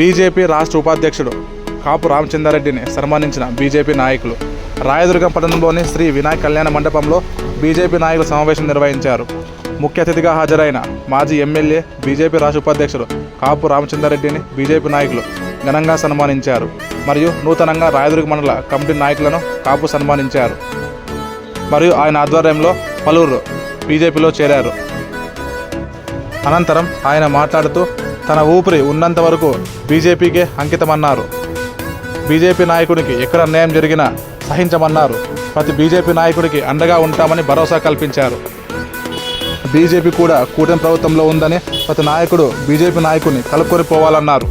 BJP రాష్ట్ర ఉపాధ్యక్షుడు కాపు రామచంద్రారెడ్డిని సన్మానించిన BJP నాయకులు. రాయదుర్గం పట్టణంలోని శ్రీ వినాయక కళ్యాణ మండపంలో బీజేపీ నాయకుల సమావేశం నిర్వహించారు. ముఖ్య అతిథిగా హాజరైన మాజీ ఎమ్మెల్యే బీజేపీ రాష్ట్ర ఉపాధ్యక్షుడు కాపు రామచంద్రారెడ్డిని బీజేపీ నాయకులు ఘనంగా సన్మానించారు. మరియు నూతనంగా రాయదుర్గ మండల కమిటీ నాయకులను కాపు సన్మానించారు. మరియు ఆయన ఆధ్వర్యంలో పలువురు బీజేపీలో చేరారు. అనంతరం ఆయన మాట్లాడుతూ తన ఊపిరి ఉన్నంత వరకు బీజేపీకే అంకితమన్నారు. బీజేపీ నాయకుడికి ఎక్కడ అన్యాయం జరిగినా సహించమన్నారు. ప్రతి బీజేపీ నాయకుడికి అండగా ఉంటామని భరోసా కల్పించారు. బీజేపీ కూడా కూటమి ప్రభుత్వంలో ఉందని ప్రతి నాయకుడు బీజేపీ నాయకుడిని కలుపుకొని పోవాలన్నారు.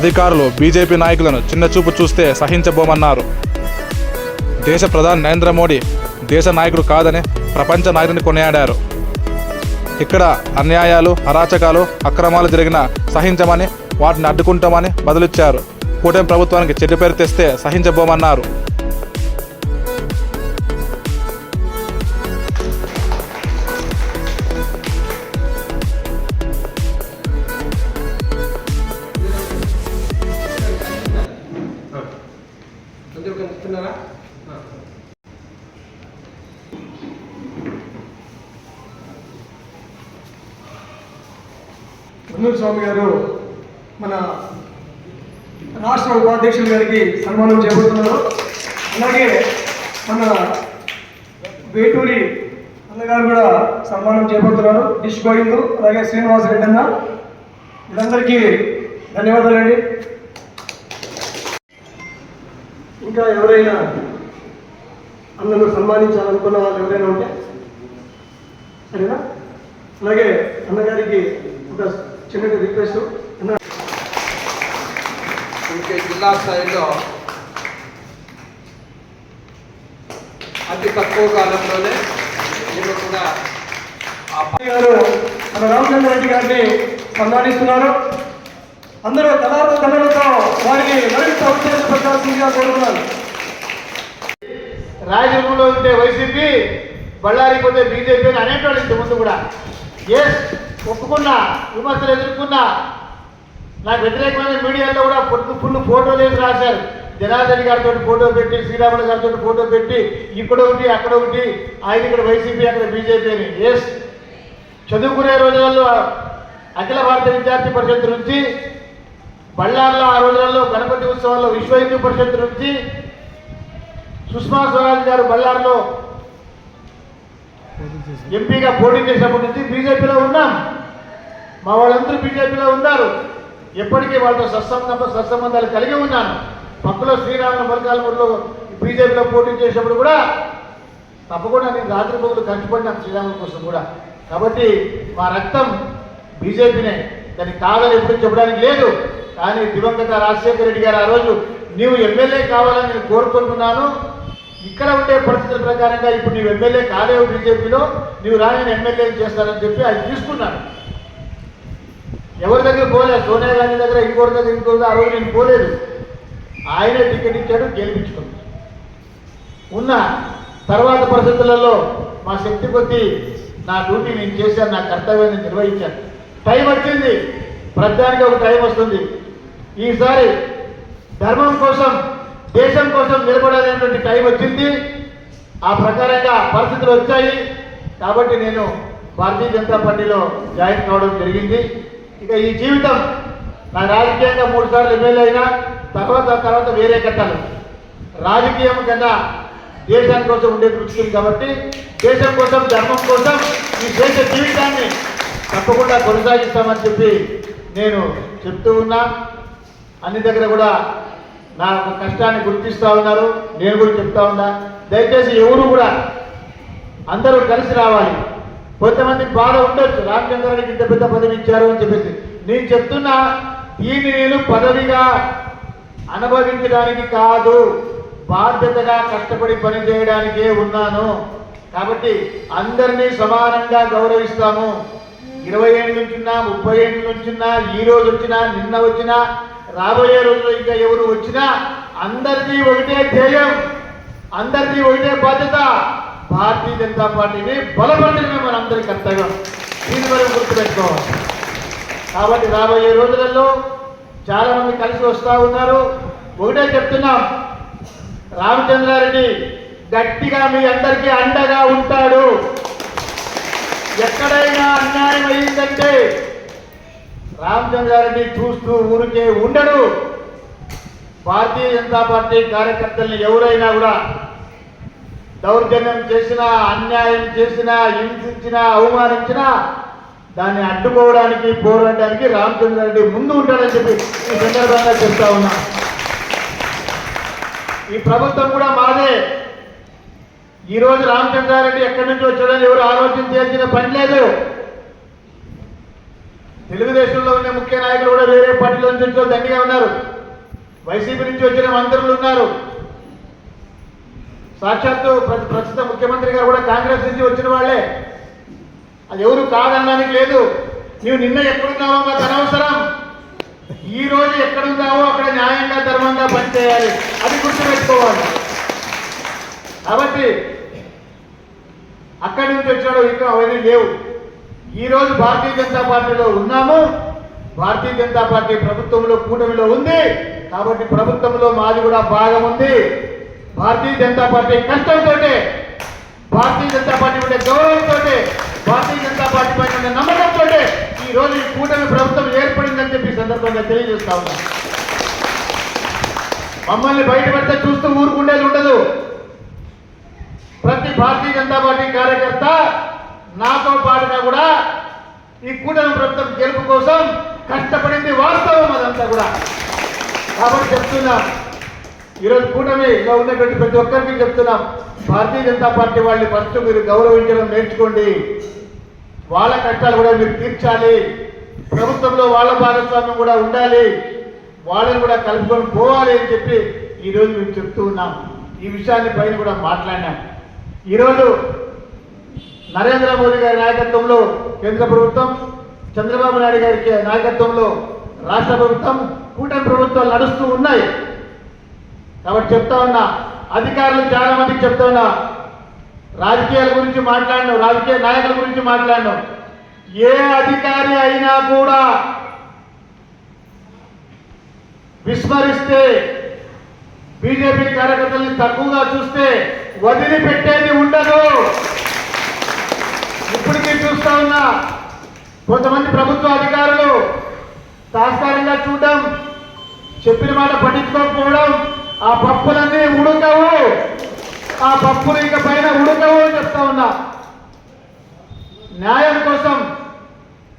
అధికారులు బీజేపీ నాయకులను చిన్నచూపు చూస్తే సహించబోమన్నారు. దేశ ప్రధాని నరేంద్ర మోడీ దేశ నాయకుడు కాదని ప్రపంచ నాయకుడిని కొనియాడారు. ఇక్కడ అన్యాయాలు అరాచకాలు అక్రమాలు జరిగిన సహించమని వాటిని అడ్డుకుంటామని బదులిచ్చారు. కూటమి ప్రభుత్వానికి చెడ్డ పేరు తెస్తే సహించబోమన్నారు. అందరూ కనిపిస్తున్నారా గున్నూరు స్వామి గారు మన రాష్ట్ర ఉపాధ్యక్షులు గారికి సన్మానం చేయబోతున్నారు. అలాగే మన వేటూరి అన్నగారు కూడా సన్మానం చేయబోతున్నారు. డిష్ గోవిందు అలాగే శ్రీనివాస్ రెడ్డి అన్న వీళ్ళందరికీ ధన్యవాదాలండి. ఇంకా ఎవరైనా అన్నను సన్మానించాలనుకున్న వాళ్ళు ఎవరైనా ఉంటే సరేనా? అలాగే అన్నగారికి ఒక చిన్న రిక్వెస్ట్. ఇంకే జిల్లా స్థాయిలో అతి తక్కువ కాలంలోనే నేను కూడా గారు మన రామచంద్ర రెడ్డి గారిని సన్మానిస్తున్నారు. అందరూ తలారు తలలతో వారికి మరింత ఉత్తేజపరచాల్సిందిగా కోరుతున్నాను. రాయదుర్గంలో ఉంటే వైసీపీ బళ్ళారికి పోతే బీజేపీ అని అనేటోళ్ళు ఇంత ముందు కూడా. ఎస్ ఒప్పుకున్నా విమర్శలు ఎదుర్కొన్నా. నాకు వ్యతిరేకమైన మీడియాలో కూడా ఫుల్ ఫుల్ ఫోటోలు వేసి రాశారు. జనార్దన్ గారితో ఫోటో పెట్టి శ్రీరాములు గారితో ఫోటో పెట్టి ఇక్కడ ఒకటి అక్కడ ఒకటి ఆయన ఇక్కడ వైసీపీ అక్కడ బీజేపీ అని. ఎస్ చదువుకునే రోజులలో అఖిల భారత విద్యార్థి పరిషత్ నుంచి బళ్ళార్లో ఆ రోజులలో గణపతి ఉత్సవాల్లో విశ్వ హిందూ పరిషత్ నుంచి సుష్మా స్వరాజ్ గారు బళ్ళార్లో ఎంపీగా పోటీ చేసినప్పటి నుంచి బీజేపీలో ఉన్నాం. మా వాళ్ళందరూ బీజేపీలో ఉన్నారు. ఎప్పటికీ వాళ్ళతో సత్సంబంధ సత్సంబంధాలు కలిగి ఉన్నాను. పక్కలో శ్రీరాముల మల్కాల్మూరులో బీజేపీలో పోటీ చేసినప్పుడు కూడా తప్పకుండా నేను రాత్రి పగులు ఖర్చుపడినాను శ్రీరాముల కోసం కూడా. కాబట్టి మా రక్తం బీజేపీనే. దానికి కాదని ఎప్పుడు చెప్పడానికి లేదు. కానీ దివంగత రాజశేఖర రెడ్డి గారు ఆ రోజు నీవు ఎమ్మెల్యే కావాలని నేను కోరుకుంటున్నాను. ఇక్కడ ఉండే పరిస్థితుల ప్రకారంగా ఇప్పుడు నీవు ఎమ్మెల్యే కాలేవు బీజేపీలో నీవు రాని ఎమ్మెల్యే చేస్తానని చెప్పి ఆయన తీసుకున్నాను ఎవరి దగ్గర పోలేదు సోనియా గాంధీ దగ్గర ఇంకోటి దగ్గర ఇంకోటి ఆ రోజు నేను పోలేదు. ఆయనే టికెట్ ఇచ్చాడు గెలిపించుకున్నాడు. ఉన్న తర్వాత పరిస్థితులలో మా శక్తి కొద్దీ నా డ్యూటీ నేను చేశాను నా కర్తవ్యాన్ని నిర్వహించాను. టైం వచ్చింది. ప్రతిదానికి ఒక టైం వస్తుంది. ఈసారి ధర్మం కోసం దేశం కోసం నిలబడాలనేటువంటి టైం వచ్చింది. ఆ ప్రకారంగా పరిస్థితులు వచ్చాయి. కాబట్టి నేను భారతీయ జనతా పార్టీలో జాయిన్ కావడం జరిగింది. ఇక ఈ జీవితం నా రాజకీయంగా మూడు సార్లు ఎమ్మెల్యే అయినా తర్వాత తర్వాత వేరే కట్టాలి రాజకీయం కన్నా దేశం కోసం ఉండే దృష్టి కాబట్టి దేశం కోసం ధర్మం కోసం ఈ దేశ జీవితాన్ని తప్పకుండా కొనసాగిస్తామని చెప్పి నేను చెప్తూ ఉన్నా. అన్ని దగ్గర కూడా నా యొక్క కష్టాన్ని గుర్తిస్తూ ఉన్నారు. నేను కూడా చెప్తా ఉన్నా. దయచేసి ఎవరు కూడా అందరూ కలిసి రావాలి. కొంతమంది బాధ ఉండొచ్చు. రామచంద్రానికి ఇంత పెద్ద పదవి ఇచ్చారు అని చెప్పేసి. నేను చెప్తున్నా దీన్ని నేను పదవిగా అనుభవించడానికి కాదు బాధ్యతగా కష్టపడి పని చేయడానికే ఉన్నాను. కాబట్టి అందరినీ సమానంగా గౌరవిస్తాము. ఇరవై ఏళ్ళ నుంచిన్నా ముప్పై ఏళ్ళ నుంచిన్నా ఈ రోజు వచ్చినా నిన్న వచ్చినా రాబోయే రోజుల్లో ఇంకా ఎవరు వచ్చినా అందరికీ ఒకటే ధ్యేయం అందరికీ ఒకటే బాధ్యత. భారతీయ జనతా పార్టీని బలపడమే మన అందరి కర్తవ్యం. దీని మనం గుర్తుపెట్టుకోవాలి. కాబట్టి రాబోయే రోజులలో చాలా మంది కలిసి వస్తూ ఉన్నారు. ఒకటే చెప్తున్నాం రామచంద్రారెడ్డి గట్టిగా మీ అందరికీ అండగా ఉంటాడు. ఎక్కడైనా అన్యాయం అయ్యిందంటే రామచంద్రారెడ్డి చూస్తూ ఊరికే ఉండడు. భారతీయ జనతా పార్టీ కార్యకర్తల్ని ఎవరైనా కూడా దౌర్జన్యం చేసినా అన్యాయం చేసినా హింసించినా అవమానించినా దాన్ని అడ్డుకోవడానికి పోరాడడానికి రామచంద్రారెడ్డి ముందు ఉంటాడని చెప్పి ఈ సందర్భంగా చెప్తా ఉన్నా. ఈ ప్రభుత్వం కూడా మాదే. ఈరోజు రామచంద్రారెడ్డి ఎక్కడి నుంచి వచ్చాడని ఎవరు ఆలోచన చేయాల్సిన పని లేదు. తెలుగుదేశంలో ఉన్న ముఖ్య నాయకులు కూడా వేరే పార్టీల నుంచి దండిగా ఉన్నారు. వైసీపీ నుంచి వచ్చిన మంత్రులు ఉన్నారు. సాక్షాత్తు ప్ర- ప్రస్తుత ముఖ్యమంత్రి గారు కూడా కాంగ్రెస్ నుంచి వచ్చిన వాళ్ళే. అది ఎవరు కాదనడానికి లేదు. నీవు నిన్న ఎక్కడున్నావో మాకు అనవసరం. ఈ రోజు ఎక్కడున్నావో అక్కడ న్యాయంగా ధర్మంగా పనిచేయాలి. అది గుర్తుపెట్టుకోవాలి. కాబట్టి అక్కడి నుంచి వచ్చాడు ఇంకా అవన్నీ లేవు. ఈ రోజు భారతీయ జనతా పార్టీలో ఉన్నాము. భారతీయ జనతా పార్టీ ప్రభుత్వంలో కూటమిలో ఉంది. కాబట్టి ప్రభుత్వంలో మాది కూడా భాగం ఉంది. భారతీయ జనతా పార్టీ కష్టంతో భారతీయ జనతా పార్టీ ఉండే గౌరవంతో భారతీయ జనతా పార్టీ పైన ఉండే నమ్మకంతో ఈ రోజు ఈ కూటమి ప్రభుత్వం ఏర్పడిందని చెప్పి సందర్భంగా తెలియజేస్తా ఉన్నాం. మమ్మల్ని బయటపెడితే చూస్తూ ఊరుకుండేది ఉండదు. ప్రతి భారతీయ జనతా పార్టీ కార్యకర్త నాతో పాటుగా కూడా ఈ కూటమి ప్రభుత్వం గెలుపు కోసం కష్టపడింది వాస్తవం అదంతా కూడా. కాబట్టి చెప్తున్నాం ఈరోజు కూటమిలో ఉన్నటువంటి ప్రతి ఒక్కరికి చెప్తున్నాం భారతీయ జనతా పార్టీ వాళ్ళని ఫస్ట్ మీరు గౌరవించడం నేర్చుకోండి. వాళ్ళ కష్టాలు కూడా మీరు తీర్చాలి. ప్రభుత్వంలో వాళ్ళ భాగస్వామ్యం కూడా ఉండాలి. వాళ్ళని కూడా కలుపుకొని పోవాలి అని చెప్పి ఈరోజు మేము చెప్తూ ఉన్నాం. ఈ విషయాన్ని పైన కూడా మాట్లాడినాం. ఈరోజు నరేంద్ర మోదీ గారి నాయకత్వంలో కేంద్ర ప్రభుత్వం చంద్రబాబు నాయుడు గారికి నాయకత్వంలో రాష్ట్ర ప్రభుత్వం కూటమి ప్రభుత్వాలు నడుస్తూ ఉన్నాయి. కాబట్టి చెప్తా ఉన్నా అధికారులు చాలా మందికి చెప్తా ఉన్నా రాజకీయాల గురించి మాట్లాడను రాజకీయ నాయకుల గురించి మాట్లాడను ఏ అధికారి అయినా కూడా విస్మరిస్తే బీజేపీ కార్యకర్తల్ని తక్కువగా చూస్తే వదిలిపెట్టేది ఉండదు. చూస్తా ఉన్నా. కొంతమంది ప్రభుత్వ అధికారులు తాత్కాలికంగా చూడడం చెప్పిన మాట పట్టించుకోకపోవడం ఆ పప్పులన్నీ ఉడకవు. ఆ పప్పులు ఇక పైన ఉడకవు అని చెప్తా ఉన్నా. న్యాయం కోసం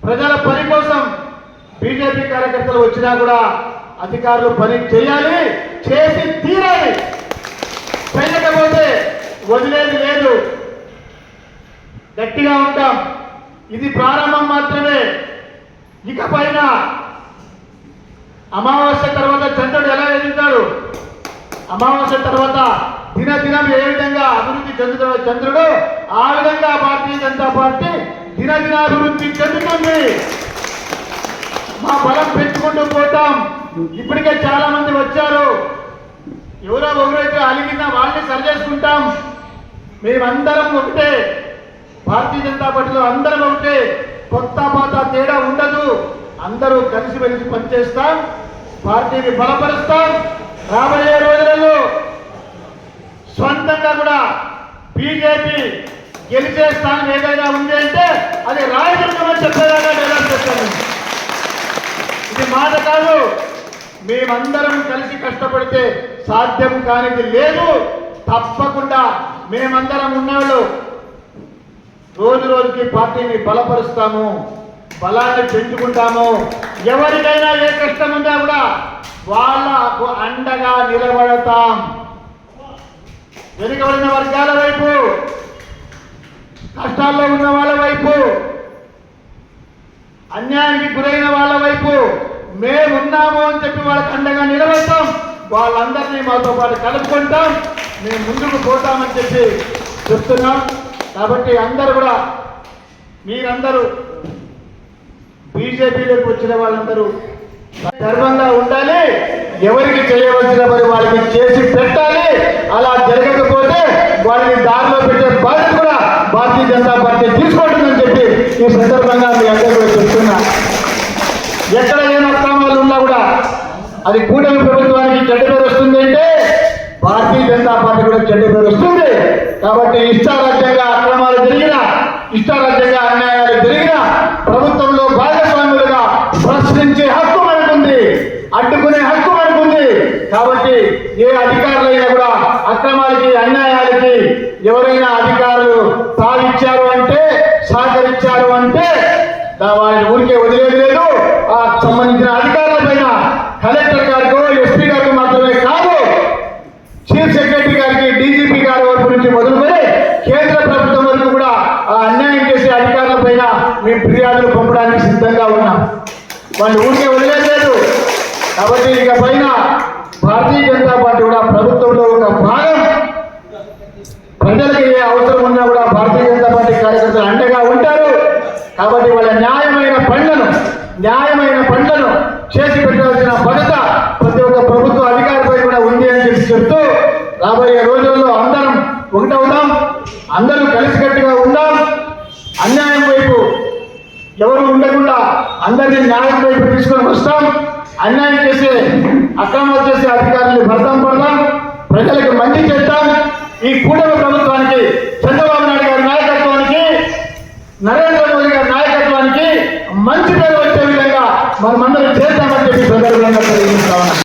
ప్రజల పని కోసం బీజేపీ కార్యకర్తలు వచ్చినా కూడా అధికారులు పని చేయాలి చేసి తీరాలి. చేయకపోతే వదిలేది లేదు. గట్టిగా ఉంటాం. ఇది ప్రారంభం మాత్రమే. ఇక పైన అమావాస్య తర్వాత చంద్రుడు ఎలా ఎదుగుతాడు? అమావాస్య తర్వాత దినదినం ఏ విధంగా అభివృద్ధి చెందుతాడు? చంద్రుడు ఆ విధంగా భారతీయ జనతా పార్టీ దినదినాభివృద్ధి చెందుతుంది. మా బలం పెంచుకుంటూ పోతాం. ఇప్పటికే చాలా మంది వచ్చారు. ఎవరో ఒకరైతే అలిగిన వాళ్ళని సరి చేసుకుంటాం మేమందరం ఒకటే. భారతీయ జనతా పార్టీలో అందరం ఉంటే కొత్త పాత తేడా ఉండదు. అందరూ కలిసి వెలిసి పనిచేస్తాం. పార్టీని బలపరుస్తాం. రాబోయే రోజులలో సొంతంగా కూడా బీజేపీ గెలిచే స్థానం ఏదైనా ఉంది అంటే అది రాయదుర్గమని చెప్పేదాకా డెవలప్ చేస్తాను ఇది మాట కాదు. మేమందరం కలిసి కష్టపడితే సాధ్యం కానిది లేదు. తప్పకుండా మేమందరం ఉన్నవాళ్ళు రోజు రోజుకి పార్టీని బలపరుస్తాము బలాన్ని పెంచుకుంటాము. ఎవరికైనా ఏ కష్టం ఉన్నా కూడా వాళ్ళకు అండగా నిలబడతాం. వెనుకబడిన వర్గాల వైపు కష్టాల్లో ఉన్న వాళ్ళ వైపు అన్యాయానికి గురైన వాళ్ళ వైపు మేమున్నాము అని చెప్పి వాళ్ళకి అండగా నిలబడతాం. వాళ్ళందరినీ మాతో పాటు కలుపుకుంటాం. మేము ముందుకు పోతామని చెప్పి చెప్తున్నాం. కాబట్టి అందరూ కూడా మీరందరూ బీజేపీలోకి వచ్చిన వాళ్ళందరూ గర్వంగా ఉండాలి. ఎవరికి చేయవలసిన పని వాళ్ళకి చేసి పెట్టాలి. అలా జరగకపోతే వాళ్ళని దారిలో పెట్టే బాధ్యత కూడా భారతీయ జనతా పార్టీ తీసుకుంటుందని చెప్పి ఈ సందర్భంగా మీ అందరూ కూడా చెప్తున్నా. ఎక్కడ ఏం అక్రమాలు ఉన్నా కూడా అది కూటమి ప్రభుత్వానికి చెడ్డ పేరు వస్తుంది అంటే భారతీయ జనతా పార్టీ కూడా చెడ్డ పేరు వస్తుంది. కాబట్టి ఇష్టారాజ్యంగా అక్రమాలు జరిగినా ఇష్టారాజ్యంగా అన్యాయాలు జరిగిన ప్రభుత్వంలో భాగస్వాములుగా ప్రశ్నించే హక్కు మనకుంది అడ్డుకునే హక్కు మనకుంది కాబట్టి ఏ అధికారులైనా కూడా అక్రమాలకి అన్యాయాలకి ఎవరైనా అధికారులు సాధించారు అంటే సహకరించారు అంటే వారిని ఊరికే వదిలేదు లేదు ఆ సంబంధించిన అధికారుల పైన కలెక్టర్ గారికో ఎస్పీ గారికి మాత్రమే కాదు చీఫ్ సెక్రటరీ గారికి డీజీపీ గారి వరకు నుంచి మొదలుకొని కేంద్ర ప్రభుత్వం వరకు కూడా ఆ అన్యాయం చేసే అధికారుల పైన మేము ఫిర్యాదులు పంపడానికి సిద్ధంగా ఉన్నాం వాళ్ళు ఊరికే వదిలేదు కాబట్టి ఇక పైన భారతీయ జనతా పార్టీ కూడా ప్రభుత్వంలో ఒక భాగం ప్రజలకు ఏ అవసరం ఉన్నా కూడా భారతీయ జనతా పార్టీ కార్యకర్తలు అండగా ఉంటారు. కాబట్టి వాళ్ళ న్యాయమైన పనులను న్యాయమైన పనులను చేసి పెట్టాల్సిన భద్రత ప్రతి ఒక్క ప్రభుత్వ అధికారిపై కూడా ఉంది అని చెప్పి చెప్తూ రాబోయే రోజుల్లో అందరం ఒకటవుదాం అందరూ కలిసికట్టుగా ఉందాం. అన్యాయం వైపు ఎవరు ఉండకుండా అందరినీ న్యాయం వైపు తీసుకొని వస్తాం. అన్యాయం చేసే అక్రమ చేసే అధికారులు భర్తం పడదా ప్రజలకు మంచి చేస్తా ఈ కూటమి ప్రభుత్వానికి చంద్రబాబు నాయుడు గారి నాయకత్వానికి నరేంద్ర మోదీ గారి నాయకత్వానికి మంచి పేరు వచ్చే విధంగా మనమందరం చేద్దామని చెప్పి సందర్భంగా